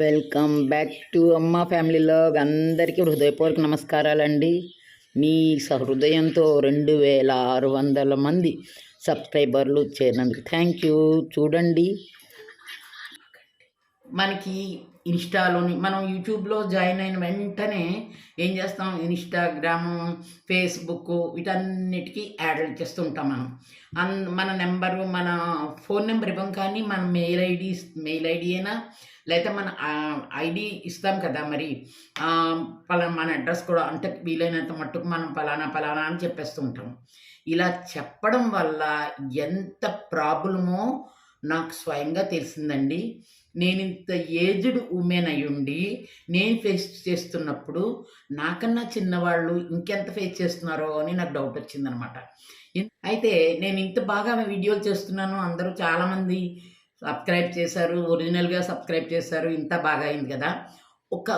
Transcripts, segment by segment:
Welcome back to అమ్మ ఫ్యామిలీలో అందరికీ హృదయపూర్వక నమస్కారాలండి. మీ సహృదయంతో రెండు వేల ఆరు వందల మంది సబ్స్క్రైబర్లు చేరినందుకు థ్యాంక్ యూ చూడండి. మనకి ఇన్స్టాలోని మనం యూట్యూబ్లో జాయిన్ అయిన వెంటనే ఏం చేస్తాం? ఇన్స్టాగ్రాము ఫేస్బుక్ వీటన్నిటికీ యాడ్ చేస్తుంటాం మనం. అన్ మన నెంబరు మన ఫోన్ నెంబర్ ఇవ్వం కానీ మన మెయిల్ ఐడి మెయిల్ ఐడి అయినా లేకపోతే మన ఐడి ఇస్తాం కదా మరి పలా పలానా మన అడ్రస్ కూడా అంటే వీలైనంత మట్టుకు మనం పలానా పలానా అని చెప్పేస్తూ ఉంటాం. ఇలా చెప్పడం వల్ల ఎంత ప్రాబ్లమో నాకు స్వయంగా తెలిసిందండి. నేను ఇంత ఏజ్డ్ ఉమెన్ అయ్యుండి ఉండి నేను ఫేస్ చేస్తున్నప్పుడు నాకన్నా చిన్నవాళ్ళు ఇంకెంత ఫేస్ చేస్తున్నారో అని నాకు డౌట్ వచ్చిందనమాట. అయితే నేను ఇంత బాగా వీడియోలు చేస్తున్నాను అందరూ చాలామంది సబ్స్క్రైబ్ చేశారు ఒరిజినల్గా సబ్స్క్రైబ్ చేశారు ఇంత బాగా అయింది కదా. ఒక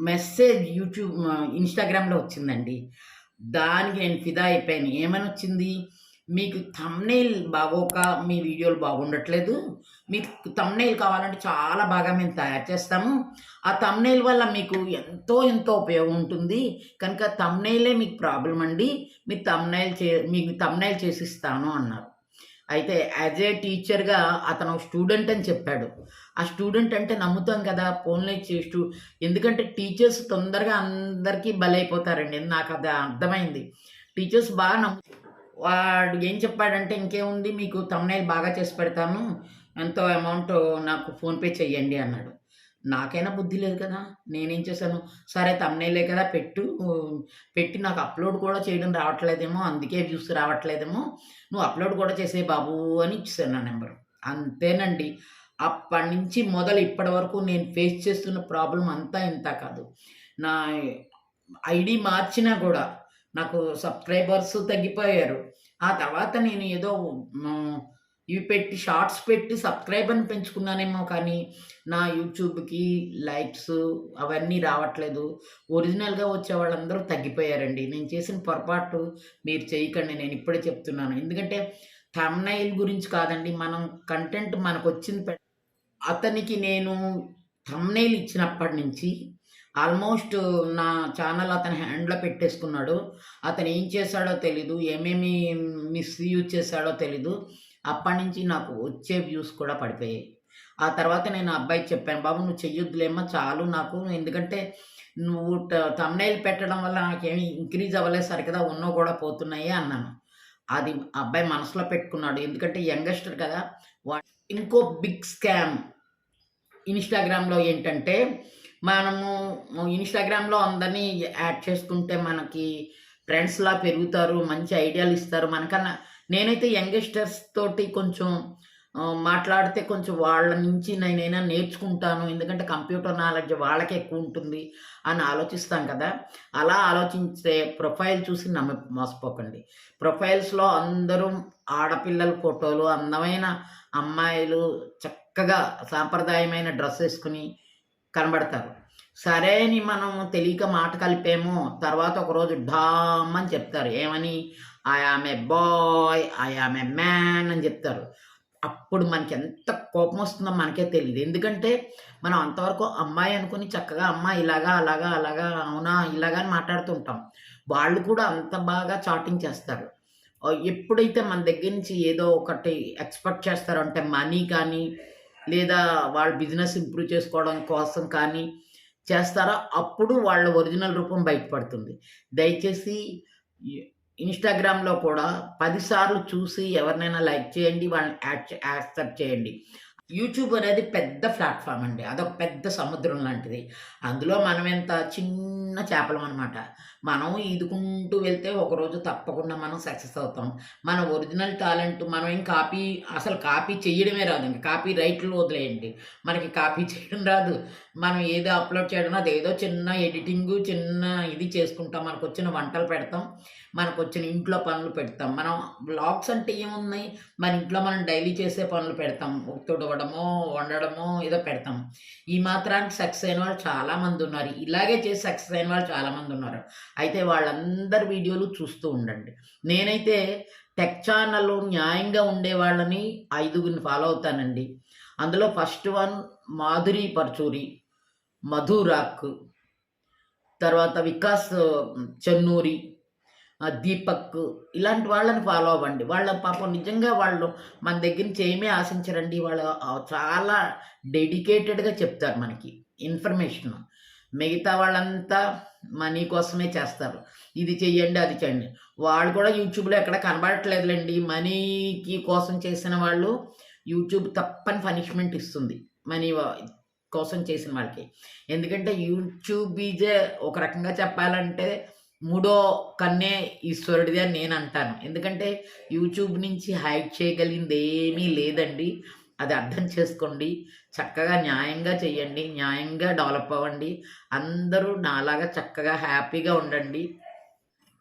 మెసేజ్ యూట్యూబ్ ఇన్స్టాగ్రామ్లో వచ్చిందండి. దానికి నేను ఫిదా అయిపోయాను. ఏమని వచ్చింది మీకు thumbnail బాగోక మీ వీడియోలు బాగుండట్లేదు. మీకు thumbnail కావాలంటే చాలా బాగా మేము తయారు చేస్తాము. ఆ thumbnail వల్ల మీకు ఎంతో ఎంతో ఉపయోగం ఉంటుంది. కనుక thumbnailే మీకు ప్రాబ్లం అండి. మీ తమ్నైల్ చే మీకు thumbnail చేసిస్తాను అన్నారు. అయితే యాజ్ ఏ టీచర్గా అతను స్టూడెంట్ అని చెప్పాడు. ఆ స్టూడెంట్ అంటే నమ్ముతాం కదా ఫోన్లో స్టూ ఎందుకంటే టీచర్స్ తొందరగా అందరికీ బలైపోతారండి నాకు అది అర్థమైంది. టీచర్స్ బాగా నమ్ము వాడు ఏం చెప్పాడంటే ఇంకేముంది మీకు తమ్నైల్ బాగా చేసి పెడతాను ఎంతో అమౌంట్ నాకు ఫోన్పే చెయ్యండి అన్నాడు. నాకైనా బుద్ధి లేదు కదా. నేనేం చేశాను? సరే తమ్నేలే కదా పెట్టు. పెట్టి నాకు అప్లోడ్ కూడా చేయడం రావట్లేదేమో అందుకే వ్యూస్ రావట్లేదేమో. నువ్వు అప్లోడ్ కూడా చేసే బాబు అని ఇచ్చాను నా నెంబర్ అంతేనండి. అప్పటి నుంచి మొదలు ఇప్పటి వరకు నేను ఫేస్ చేస్తున్న ప్రాబ్లం అంతా ఇంత కాదు. నా ఐడి మార్చినా కూడా నాకు సబ్స్క్రైబర్స్ తగ్గిపోయారు. ఆ తర్వాత నేను ఏదో ఇవి పెట్టి షార్ట్స్ పెట్టి సబ్స్క్రైబర్ని పెంచుకున్నానేమో కానీ నా యూట్యూబ్కి లైక్స్ అవన్నీ రావట్లేదు. ఒరిజినల్గా వచ్చే వాళ్ళందరూ తగ్గిపోయారండి. నేను చేసిన పొరపాటు మీరు చేయకండి నేను ఇప్పుడే చెప్తున్నాను. ఎందుకంటే థంబ్నైల్ గురించి కాదండి మనం కంటెంట్ మనకు వచ్చింది అతనికి నేను థంబ్నైల్ ఇచ్చినప్పటి నుంచి ఆల్మోస్ట్ నా ఛానల్ అతని హ్యాండ్లో పెట్టేసుకున్నాడు. అతను ఏం చేశాడో తెలీదు ఏమేమి మిస్యూజ్ చేశాడో తెలీదు. అప్పటి నుంచి నాకు వచ్చే వ్యూస్ కూడా పడిపోయాయి. ఆ తర్వాత నేను అబ్బాయి అబ్బాయికి చెప్పాను బాబు నువ్వు చెయ్యొద్దులేమ్మా చాలు నాకు. ఎందుకంటే నువ్వు తమ్నైల్ పెట్టడం వల్ల నాకేమి ఇంక్రీజ్ అవ్వలేదు సరికదా ఉన్నో కూడా పోతున్నాయి అన్నాను. అది అబ్బాయి మనసులో పెట్టుకున్నాడు. ఎందుకంటే యంగస్టర్ కదా వా- ఇంకో బిగ్ స్కామ్ ఇన్స్టాగ్రామ్లో ఏంటంటే మనము ఇన్స్టాగ్రామ్లో అందరినీ యాడ్ చేసుకుంటే మనకి ఫ్రెండ్స్లా పెరుగుతారు మంచి ఐడియాలు ఇస్తారు. మనకన్నా నేనైతే యంగస్టర్స్ తోటి కొంచెం మాట్లాడితే కొంచెం వాళ్ళ నుంచి నేనైనా నేర్చుకుంటాను. ఎందుకంటే కంప్యూటర్ నాలెడ్జ్ వాళ్ళకి ఎక్కువ ఉంటుంది అని ఆలోచిస్తాం కదా. అలా ఆలోచించే ప్రొఫైల్ చూసి నమ్మ మోసపోకండి. ప్రొఫైల్స్లో అందరూ ఆడపిల్లల ఫోటోలు అందమైన అమ్మాయిలు చక్కగా సాంప్రదాయమైన డ్రెస్ వేసుకుని కనబడతారు. సరే అని మనం తెలియక మాట కలిపేమో తర్వాత ఒకరోజు డామ్ అని చెప్తారు. ఏమని? I am a boy I am a man అని చెప్తారు. అప్పుడు మనకి ఎంత కోపం వస్తుందో మనకే తెలియదు ఎందుకంటే మనం అంతవరకు అమ్మాయి అనుకుని చక్కగా అమ్మాయి ఇలాగా అలాగా అలాగా అవునా ఇలాగా అని మాట్లాడుతుంటాం వాళ్ళు కూడా అంత బాగా చాటింగ్ చేస్తారు. ఎప్పుడైతే మన దగ్గర నుంచి ఏదో ఒకటి ఎక్స్పెక్ట్ చేస్తారో అంటే మనీ కానీ లేదా వాళ్ళ బిజినెస్ ఇంప్రూవ్ చేసుకోవడం కోసం కానీ చేస్తారో అప్పుడు వాళ్ళ ఒరిజినల్ రూపం బయటపడుతుంది. దయచేసి ఇన్స్టాగ్రామ్లో కూడా పదిసార్లు చూసి ఎవరినైనా లైక్ చేయండి వాళ్ళని యాక్సెప్ట్ చేయండి. యూట్యూబ్ అనేది పెద్ద ప్లాట్ఫామ్ అండి. అదొక పెద్ద సముద్రం లాంటిది. అందులో మనం ఎంత చిన్న చేపలం అనమాట మనం ఈదుకుంటూ వెళ్తే ఒకరోజు తప్పకుండా మనం సక్సెస్ అవుతాం. మన ఒరిజినల్ టాలెంట్ మనం ఏం కాపీ అసలు కాపీ చేయడమే రాదు. ఇంకా కాపీ రైట్లు వదిలేయండి. మనకి కాపీ చేయడం రాదు. మనం ఏదో అప్లోడ్ చేయడం అది ఏదో చిన్న ఎడిటింగ్ చిన్న ఇది చేసుకుంటాం. మనకు వచ్చిన వంటలు పెడతాం. మనకు వచ్చిన ఇంట్లో పనులు పెడతాం. మనం బ్లాగ్స్ అంటే ఏమున్నాయి? మన ఇంట్లో మనం డైలీ చేసే పనులు పెడతాం. తుడవడమో వండడమో ఏదో పెడతాం. ఈ మాత్రానికి సక్సెస్ అయిన వాళ్ళు చాలామంది ఉన్నారు. ఇలాగే చేసి సక్సెస్ అయిన వాళ్ళు చాలామంది ఉన్నారు. అయితే వాళ్ళందరి వీడియోలు చూస్తూ ఉండండి. నేనైతే టెక్ ఛానల్లో న్యాయంగా ఉండే వాళ్ళని ఐదుగురిని ఫాలో అవుతానండి. అందులో ఫస్ట్ వన్ మాధురి పర్చూరి మధురాక్ తర్వాత వికాస్ చెన్నూరి దీపక్ ఇలాంటి వాళ్ళని ఫాలో అవ్వండి. వాళ్ళ పాపం నిజంగా వాళ్ళు మన దగ్గర నుంచి ఏమీ ఆశించరండి. వాళ్ళు చాలా డెడికేటెడ్గా చెప్తారు మనకి ఇన్ఫర్మేషన్ మిగతా వాళ్ళంతా మనీ కోసమే చేస్తారు. ఇది చెయ్యండి అది చేయండి వాళ్ళు కూడా యూట్యూబ్లో ఎక్కడ కనబడట్లేదులేండి. మనీకి కోసం చేసిన వాళ్ళు యూట్యూబ్ తప్పని పనిష్మెంట్ ఇస్తుంది. మనీ కోసం చేసిన వాళ్ళకి. ఎందుకంటే యూట్యూబ్ ఈజే ఒక రకంగా చెప్పాలంటే మూడో కన్నే ఈశ్వరుడిది అని నేను అంటాను. ఎందుకంటే యూట్యూబ్ నుంచి హైడ్ చేయగలిగింది ఏమీ లేదండి. అది అర్థం చేసుకోండి. చక్కగా న్యాయంగా చేయండి న్యాయంగా డెవలప్ అవ్వండి. అందరూ నాలాగా చక్కగా హ్యాపీగా ఉండండి.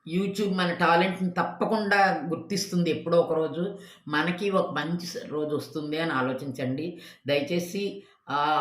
యూట్యూబ్ మన టాలెంట్ని తప్పకుండా గుర్తిస్తుంది ఎప్పుడో ఒక రోజు. మనకి ఒక మంచి రోజు వస్తుంది అని ఆలోచించండి. దయచేసి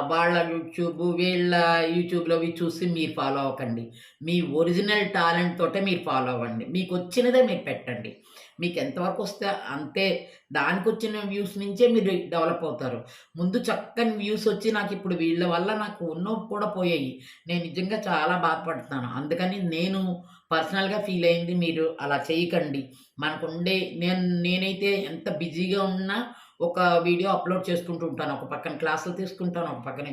వాళ్ళ యూట్యూబ్ వీళ్ళ యూట్యూబ్లో అవి చూసి మీరు ఫాలో అవ్వకండి. మీ ఒరిజినల్ టాలెంట్ తోటే మీరు ఫాలో అవ్వండి. మీకు వచ్చినదే మీరు పెట్టండి. మీకు ఎంతవరకు వస్తే అంతే దానికి వచ్చిన వ్యూస్ నుంచే మీరు డెవలప్ అవుతారు. ముందు చక్కని వ్యూస్ వచ్చి నాకు ఇప్పుడు వీళ్ళ వల్ల నాకు ఉన్నో కూడా పోయాయి. నేను నిజంగా చాలా బాధపడుతున్నాను. అందుకని నేను పర్సనల్గా ఫీల్ అయింది మీరు అలా చేయకండి. మనకు ఉండే నేను నేనైతే ఎంత బిజీగా ఉన్నా ఒక వీడియో అప్లోడ్ చేసుకుంటూ ఉంటాను. ఒక పక్కన క్లాసులు తీసుకుంటాను ఒక పక్కన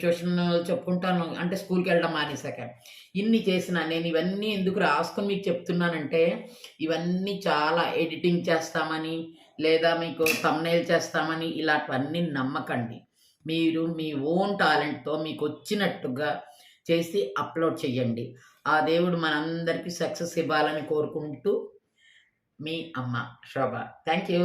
ట్యూషన్ చెప్పుకుంటాను. అంటే స్కూల్కి వెళ్ళడం మానేశాక. ఇన్ని చేసిన నేను ఇవన్నీ ఎందుకు రాసుకొని మీకు చెప్తున్నానంటే ఇవన్నీ చాలా ఎడిటింగ్ చేస్తామని లేదా మీకు తమ్నైల్ చేస్తామని ఇలాంటివన్నీ నమ్మకండి. మీరు మీ ఓన్ టాలెంట్తో మీకు వచ్చినట్టుగా చేసి అప్లోడ్ చేయండి ఆ దేవుడు మనందరికీ సక్సెస్ ఇవ్వాలని కోరుకుంటూ మీ అమ్మ శోభ. Thank you